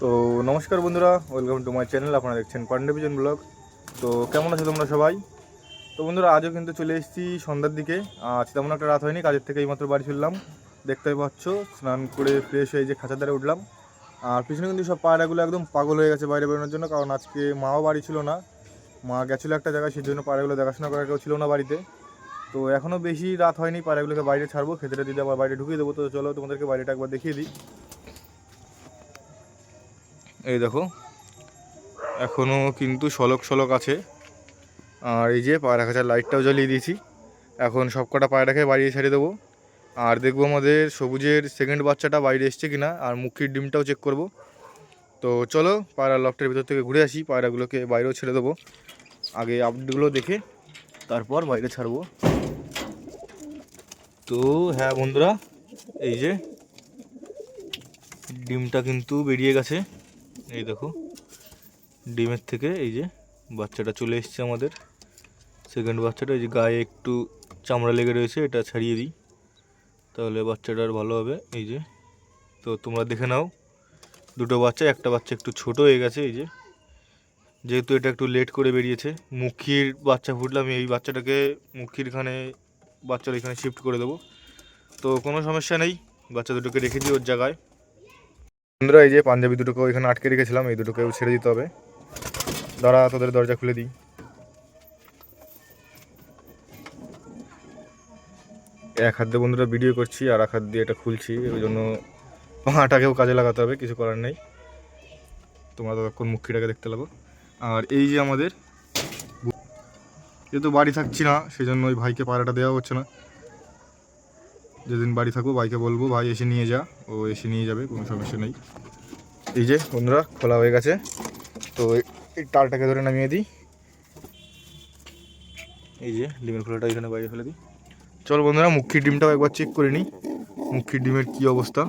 তো নমস্কার বন্ধুরা ওয়েলকাম টু মাই চ্যানেল আপনারা দেখছেন পান্ডেভিজন ব্লগ। তো কেমন আছো তোমরা সবাই? তো বন্ধুরা, আজও কিন্তু চলে এসেছি সন্ধ্যার দিকে। আজ তেমন একটা রাত হয়নি, কাজের থেকে এইমাত্র বাড়ি ফিরলাম। দেখতে পাচ্ছ, স্নান করে ফ্রেশ হয়ে যে খাঁচার ধারে উঠলাম। আর পিছনে কিন্তু সব পায়রাগুলো একদম পাগল হয়ে গেছে বাইরে বেরোনোর জন্য, কারণ আজকে মাও বাড়ি ছিল না। মা গেছিল একটা জায়গায়, সেই জন্য পায়রাগুলো দেখাশোনা করার কেউ ছিল না বাড়িতে। তো এখনও বেশি রাত হয়নি পায়রাগুলোকে বাইরে ছাড়বো খেতে দিতে আবার বাইরে ঢুকিয়ে দেবো, তো চলো তোমাদেরকে বাইরেটা একবার দেখিয়ে দিই। এই দেখো এখনও কিন্তু সলক সলক আছে। আর এই যে পায়রা খাঁচার লাইটটাও জ্বালিয়ে দিয়েছি। এখন সব কটা পায়রাকে বাড়িয়ে ছেড়ে দেবো। আর দেখব আমাদের সবুজের সেকেন্ড বাচ্চাটা বাইরে এসছে কিনা, আর মুখির ডিমটাও চেক করব। তো চলো পায়রা লফটের ভিতর থেকে ঘুরে আসি, পায়রাগুলোকে বাইরেও ছেড়ে দেবো। আগে আপডেটগুলো দেখে তারপর বাইরে ছাড়বো। তো হ্যাঁ বন্ধুরা, এই যে ডিমটা কিন্তু বেরিয়ে গেছে। এই দেখো, ডিমের থেকে এই যে বাচ্চাটা চলে এসছে আমাদের। সেকেন্ড বাচ্চাটা, এই যে গায়ে একটু চামড়া লেগে রয়েছে, এটা ছাড়িয়ে দিই। তাহলে বাচ্চাটার ভালো হবে। এই যে, তো তোমরা দেখে নাও, দুটো বাচ্চা, একটা বাচ্চা একটু ছোট হয়ে গেছে, এই যে। যেহেতু এটা একটু লেট করে বেরিয়েছে, মুখির বাচ্চা ফুটলে আমি এই বাচ্চাটাকে মুখির খানে বাচ্চার এখানে শিফট করে দেবো। তো কোনো সমস্যা নেই, বাচ্চা দুটোকে রেখে দিই ওর জায়গায়। বন্ধুরা, এই যে পাঞ্জাবি দুটোকে এখানে আটকে রেখেছিলাম, এই দুটোকেও ছেড়ে দিতে হবে। দাঁড়া, তোদের দরজা খুলে দিই। এক হাত দিয়ে বন্ধুরা ভিডিও করছি, আর এক হাত দিয়ে এটা খুলছি, ওই জন্য পাটাকেও কাজে লাগাতে হবে, কিছু করার নেই। তোমরা ততক্ষণ মুখিটাকে দেখতে লাগো। আর এই যে আমাদের যেহেতু বাড়ি থাকছি না সেই জন্য ওই ভাইকে পাড়াটা দেওয়া হচ্ছে না। যেদিন বাড়ি থাকব, ভাইকে বলব, ভাই, এসে নিয়ে যা। ও এসে নিয়ে যাবে, কোনো সমস্যা নেই। এই যে, বন্ধুরা, খোলা হয়ে গেছে। তো এই- টালটাকে ধরে নামিয়ে দিই। এই যে, ডিমের খোলাটা এখানে বাইরে ফেলে দিই। চল বন্ধুরা মুখির ডিমটাও একবার চেক করে নিই। মুখির ডিমের কী অবস্থা?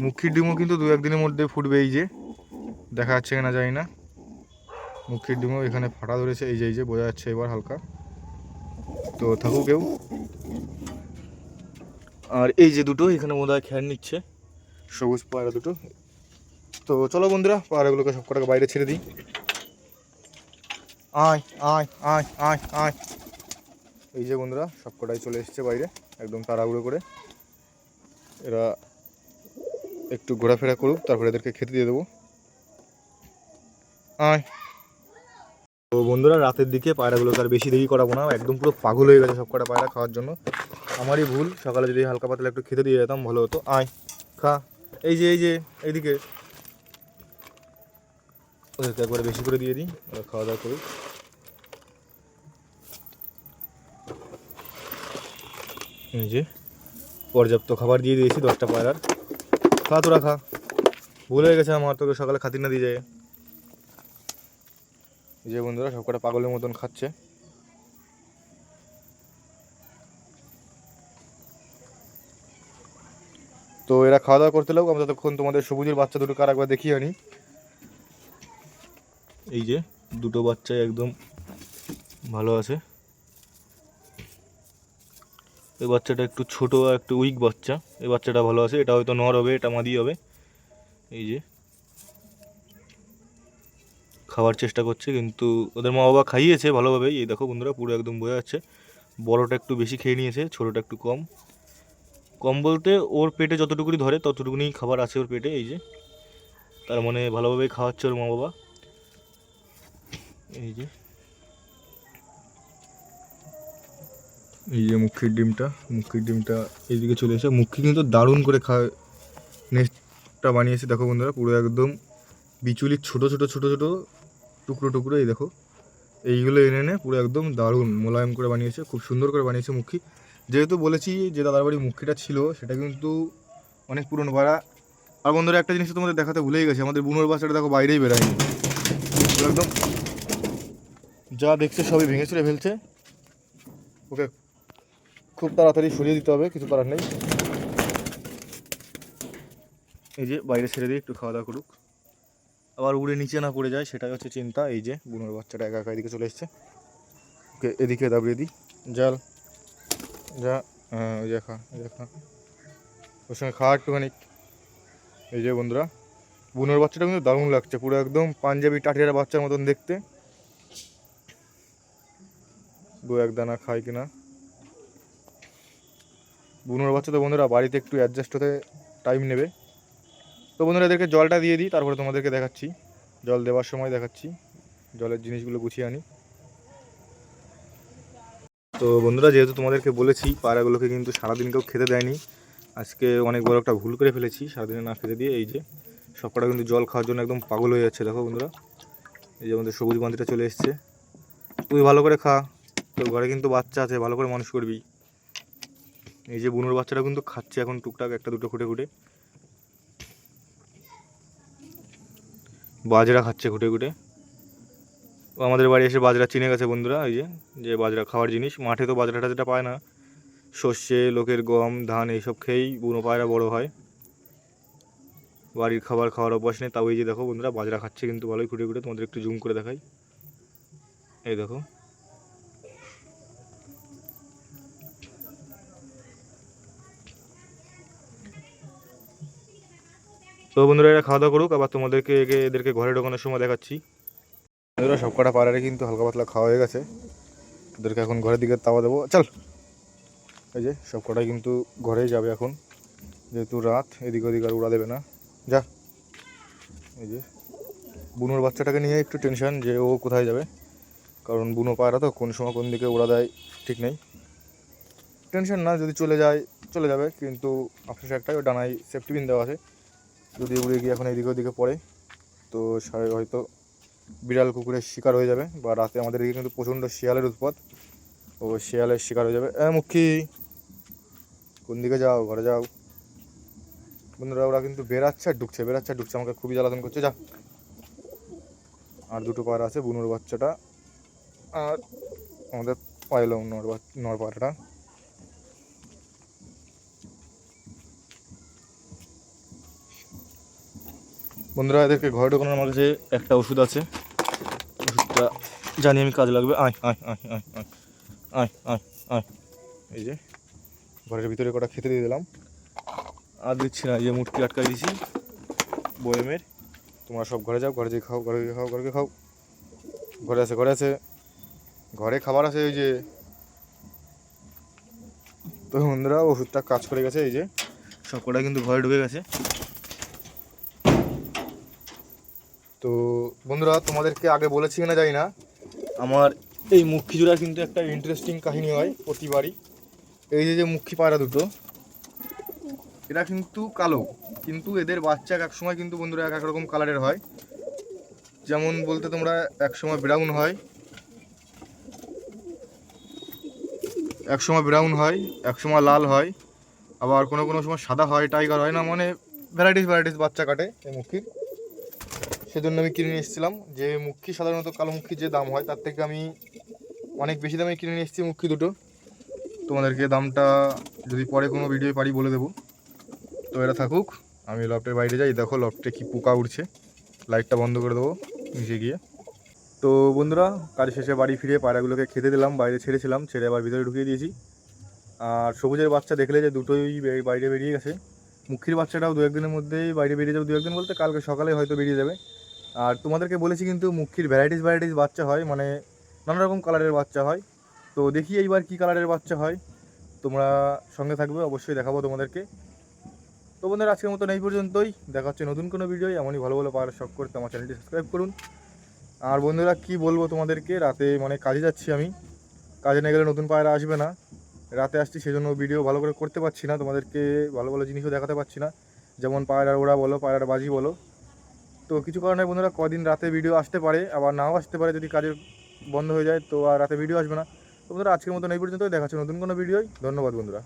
মুখির ডিমও কিন্তু দু একদিনের মধ্যে ফুটবে এই যে। দেখা যাচ্ছে কিনা জানি না। মুখির ডিমও এখানে ফাটা ধরেছে। এই যে এই যে, বোঝা যাচ্ছে এবার হালকা। তো থাকুক কেউ। আর এই যে দুটো, এখানে বোধ হয় খ্যার নিচ্ছে। সবুজ পায়রা দুটো। তো চলো বন্ধুরা, পায়রাগুলোকে সব কটাকে বাইরে ছেড়ে দিই। আয় আয় আয় আয় আয়। এই যে বন্ধুরা, সব কটাই চলে এসছে বাইরে, একদম তাড়াহুড়ো করে। এরা একটু ঘোরাফেরা করুক, তারপরে এদেরকে খেতে দিয়ে দেবো। আয়। তো বন্ধুরা, রাতের দিকে পায়রাগুলোকে আর বেশি দেরি করাবো না, একদম পুরো পাগল হয়ে গেছে সব কটা পায়রা খাওয়ার জন্য। আমারই ভুল, সকালে যদি হালকা পাতলা একটু খেতে দিয়ে যেতাম, ভালো হতো। আয়, খা। এই যে এই যে, এইদিকে। ওদেরকে একবারে বেশি করে দিয়ে দিই খাওয়া দাওয়া এই যে, পর্যাপ্ত খাবার দিয়ে দিয়েছি দশটা পায়রার। খা তোরা, খা। ভুল হয়ে গেছে আমার, তোকে সকালে খাতির না দিয়ে যায় যে বন্ধুরা, সব কটা পাগলের মতন খাচ্ছে। তো এরা খাওয়া দাওয়া করতে লাগো আমি ততক্ষণ তোমাদের সবুজের বাচ্চা দুটো কার একবার দেখিয়ে আনি। এই যে, দুটো বাচ্চাই একদম ভালো আছে। এই বাচ্চাটা একটু ছোট একটু উইক বাচ্চা। এই বাচ্চাটা ভালো আছে, এটা হয়তো নর হবে, এটা মাদি হবে। এই যে খাওয়ার চেষ্টা করছে, কিন্তু ওদের মা বাবা খাইয়েছে ভালোভাবেই। এই দেখো বন্ধুরা, পুরো একদম বোঝা যাচ্ছে। বড়টা একটু বেশি খেয়ে নিয়েছে, ছোটোটা একটু কম। কম বলতে ওর পেটে যতটুকুনি ধরে, ততটুকুনি খাবার আছে ওর পেটে, এই যে। তার মানে ভালোভাবেই খাওয়াচ্ছে ওর মা বাবা এই যে। এই যে মুখির ডিমটা মুখির ডিমটা এইদিকে চলে এসে মুখি কিন্তু দারুণ করে খা নেস্টটা বানিয়েছে, দেখো বন্ধুরা, পুরো একদম বিচুলির ছোট ছোট ছোট ছোট টুকরো টুকরো, এই দেখো। এইগুলো এনে এনে পুরো একদম দারুণ মোলায়েম করে বানিয়েছে, খুব সুন্দর করে বানিয়েছে মুখি। যেহেতু বলেছি যে দাদার বাড়ির মুখিটা ছিল, সেটা কিন্তু অনেক পুরনো ভাড়া। আর বন্ধুরা, একটা জিনিস তোমাদের দেখাতে ভুলেই গেছে, আমাদের বুনোর বাচ্চাটা দেখো বাইরেই বেরায়নি একদম যা দেখছে সবই ভেঙে চুরে ফেলছে। ওকে, খুব তাড়াতাড়ি সরিয়ে দিতে হবে, কিছু করার নেই। এই যে বাইরে ছেড়ে দিয়ে একটু খাওয়া দাওয়া করুক। আবার উড়ে নিচে না পড়ে যায়, সেটাই হচ্ছে চিন্তা। এই যে বুনোর বাচ্চাটা একা একা এদিকে চলে এসছে। ওকে, এদিকে দাবিয়ে দিই। জাল যা হ্যাঁ ওই যে খা, ওই যে খা। ওর সঙ্গে খাওয়া একটুখানি। এই যে বন্ধুরা, বুনোর বাচ্চাটা কিন্তু দারুণ লাগছে, পুরো একদম পাঞ্জাবি টাটিয়ার বাচ্চার মতন দেখতে। দু এক দানা খায় কিনা। বুনোর বাচ্চা তো বন্ধুরা বাড়িতে একটু অ্যাডজাস্ট হতে টাইম নেবে। তো বন্ধুরা, এদেরকে জলটা দিয়ে দিই, তারপরে তোমাদেরকে দেখাচ্ছি। জল দেওয়ার সময় দেখাচ্ছি, জলের জিনিসগুলো গুছিয়ে আনি। তো বন্ধুরা, যেহেতু তোমাদেরকে বলেছি পায়রাগুলোকে কিন্তু সারাদিন কেউ খেতে দেয়নি, আজকে অনেক বড় একটা ভুল করে ফেলেছি, সারাদিনে না খেতে দিয়ে, এই যে সবকটা কিন্তু জল খাওয়ার জন্য একদম পাগল হয়ে যাচ্ছে, দেখো বন্ধুরা। এই যে আমাদের সবুজ বান্তিটা চলে এসছে। তুই ভালো করে খা, তোর ঘরে কিন্তু বাচ্চা আছে, ভালো করে মানুষ করবি। এই যে বুনুর বাচ্চাটা কিন্তু খাচ্ছে এখন টুকটাক, একটা দুটো খুঁটে খুঁটে। বাজরা খাচ্ছে ঘুটে ঘুটে। ও আমাদের বাড়ি এসে বাজরা চিনে গেছে বন্ধুরা এই যে যে বাজরা খাওয়ার জিনিস। মাঠে তো বাজরাটা যেটা পায় না, সর্ষে, লোকের গম, ধান এইসব খেয়েই বুনো পায়রা বড় হয়। বাড়ির খাবার খাওয়ার অভ্যাস নেই, তাও এই যে দেখো বন্ধুরা, বাজরা খাচ্ছে কিন্তু ভালোই খুঁটে খুঁটে তোমাদের একটু জুম করে দেখাই। এই দেখো। তো বন্ধুরা, এরা খাওয়া দাওয়া করুক, আবার তোমাদেরকে একে এদেরকে ঘরে ঢোকানোর সময় দেখাচ্ছি। বন্ধুরা, সব কটা পাড়ারে কিন্তু হালকা পাতলা খাওয়া হয়ে গেছে। ওদেরকে এখন ঘরের দিকে তাওয়া দেবো। চল! এই যে, সব কটাই কিন্তু ঘরেই যাবে এখন। যেহেতু রাত, এদিক ওদিক আর উড়া দেবে না। যা! এই যে, বুনোর বাচ্চাটাকে নিয়ে একটু টেনশন যে ও কোথায় যাবে। কারণ বুনো পায়রা তো, কোন সময় কোন দিকে উড়া দেয় ঠিক নেই। টেনশন না, যদি চলে যায়, চলে যাবে। কিন্তু আফসোস একটাই ও ডানায় সেফটি পিন দেওয়া আছে। যদি উড়ে গিয়ে এখন এদিকে ওদিকে পড়ে, তো হয়তো বিড়াল কুকুরের শিকার হয়ে যাবে বা রাতে আমাদের এদিকে কিন্তু প্রচণ্ড শিয়ালের উৎপাত, ও শিয়ালের শিকার হয়ে যাবে। এ মুখি, কোন দিকে যাও, ঘরে যাও। বন্ধুরা, ওরা কিন্তু বেরাচ্ছে আর ঢুকছে বেরাচ্ছে আর ঢুকছে, আমাকে খুবই জ্বালাতন করছে, যা। আর দুটো পায়রা আছে, বুনুর বাচ্চাটা আর আমাদের পাইলং নর নর পায়রাটা। বন্ধুরা, এদেরকে ঘরে ঢোকানোর আমার কাছে একটা ওষুধ আছে। ওষুধটা জানি আমি কাজে লাগবে। আয় আয় আয় আয় আয় আয় আয় আয়। এই যে, ঘরের ভিতরে কটা খেতে দিয়ে দিলাম। আর দিচ্ছি না যে মুটকি আটকাই দিয়েছি। বয়েমের। তোমরা সব ঘরে যাও, ঘরে যেয়ে খাও, ঘরে গিয়ে খাও, ঘরে খাও। ঘরে আছে ঘরে আছে। ঘরে খাবার আছে ওই যে। তো বন্ধুরা, ওষুধটা কাজ করে গেছে, এই যে। সব কটা কিন্তু ঘরে ঢুকে গেছে। তো বন্ধুরা, তোমাদেরকে আগে বলেছি কিনা জানি না। আমার এই মুখী কিন্তু একটা ইন্টারেস্টিং কাহিনী হয় প্রতিবারই। এই যে যে মুখী পায়রা দুটো, এরা কিন্তু কালো। কিন্তু এদের বাচ্চা এক সময় কিন্তু বন্ধুরা এক এক রকম কালারের হয়। যেমন বলতে তোমরা, এক সময় ব্রাউন হয়, এক সময় ব্রাউন হয়, এক সময় লাল হয়, আবার কোনো কোনো সময় সাদা হয় টাইগার হয় না মানে ভ্যারাইটিস ভ্যারাইটিস বাচ্চা কাটে এই মুখির সেজন্য আমি কিনে নিয়ে এসেছিলাম। যে মুখী সাধারণত কালো মুখির যে দাম হয়, তার থেকে আমি অনেক বেশি দামে কিনে নিয়ে এসেছি মুখী দুটো। তোমাদেরকে দামটা যদি পরে কোনো ভিডিও পারি বলে দেবো। তো এরা থাকুক, আমি লফটের বাইরে যাই। দেখো লফটে কি পোকা উঠছে লাইটটা বন্ধ করে দেবো নিচে গিয়ে। তো বন্ধুরা, কাজ শেষে বাড়ি ফিরে পায়রাগুলোকে খেতে দিলাম, বাইরে ছেড়েছিলাম, ছেড়ে আবার ভিতরে ঢুকিয়ে দিয়েছি। আর সবুজের বাচ্চা দেখলে যে দুটোই বাইরে বেরিয়ে গেছে। মুখির বাচ্চাটাও দু একদিনের মধ্যেই বাইরে বেরিয়ে যাবে দু একদিন বলতে কালকে সকালে হয়তো বেরিয়ে যাবে। আর তোমাদেরকে বলেছি কিন্তু মুখির ভ্যারাইটিস ভ্যারাইটিস বাচ্চা হয় মানে নানা রকম কালারের বাচ্চা হয়। তো দেখি এইবার কী কালারের বাচ্চা হয়। তোমরা সঙ্গে থাকবে, অবশ্যই দেখাবো তোমাদেরকে। তো বন্ধুরা, আজকের মতন এই পর্যন্তই। দেখা হচ্ছে নতুন কোনো ভিডিও এমনই ভালো ভালো পাওয়ার শখ করতে আমার চ্যানেলটি সাবস্ক্রাইব করুন। আর বন্ধুরা, কি বলব তোমাদেরকে? রাতে মানে কাজে যাচ্ছি আমি। কাজে না গেলে নতুন পায়রা আসবে না। রাতে আসছি সেজন্য ভিডিও ভালো করে করতে পারছি না। তোমাদেরকে ভালো ভালো জিনিসও দেখাতে পারছি না। যেমন পায়রার ওড়া বলো, পায়রার বাজি বলো। তো কিছু কারণে বন্ধুরা, কদিন রাতে ভিডিও আসতে পারে, আবার নাও আসতে পারে যদি কাজের বন্ধ হয়ে যায়, তো আর রাতে ভিডিও আসবে না। তো বন্ধুরা, আজকের মতন এই পর্যন্তই দেখাচ্ছে নতুন কোনো ভিডিওই ধন্যবাদ বন্ধুরা।